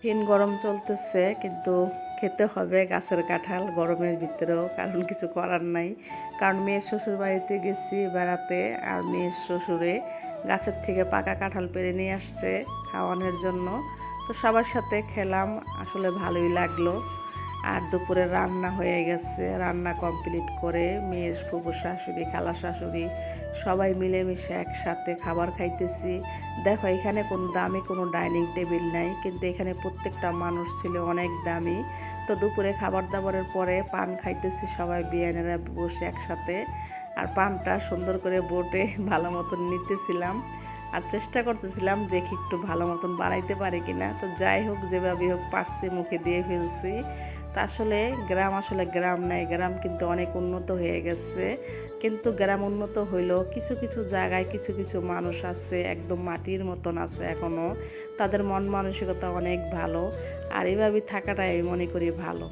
ফিন গরম চলতেছে, কিন্তু খেতে হবে গাছের কাঁঠাল গরমের ভিতরেও, কারণ কিছু করার নাই। কারণ মেয়ের শ্বশুর বাড়িতে গেছি বেড়াতে, আর মেয়ের শ্বশুরে গাছের থেকে পাকা কাঁঠাল পেরে নিয়ে আসছে খাওয়ানোর জন্য। তো সবার সাথে খেলাম, আসলে ভালোই লাগল। আর দুপুরে রান্না হয়ে গেছে। রান্না কমপ্লিট করে মেয়ের ফুফু শাশুড়ি খালা শাশুড়ি সবাই মিলেমিশে একসাথে খাবার খাইতেছি। দেখো, এখানে কোনো দামি কোনো ডাইনিং টেবিল নাই, কিন্তু এখানে প্রত্যেকটা মানুষ ছিল অনেক দামি। তো দুপুরে খাবার দাবারের পরে পান খাইতেছি সবাই, বিয়ানেরা বসে একসাথে। আর পানটা সুন্দর করে বোটে, ভালো মতন নিতেছিলাম। আর চেষ্টা করতেছিলাম দেখি একটু ভালো মতন বানাইতে পারি কিনা। তো যাই হোক যেভাবে হোক, পারছি, মুখে দিয়ে ফেলছি। আসলে গ্রাম আসলে গ্রাম নাই। গ্রাম কিন্তু অনেক উন্নত হয়ে গেছে। কিন্তু গ্রাম উন্নত হইলেও কিছু কিছু জায়গায় কিছু কিছু মানুষ আছে, একদম মাটির মতন আছে এখনও তাদের মন মানসিকতা অনেক ভালো। আর এভাবে থাকাটাই আমি মনে করি ভালো।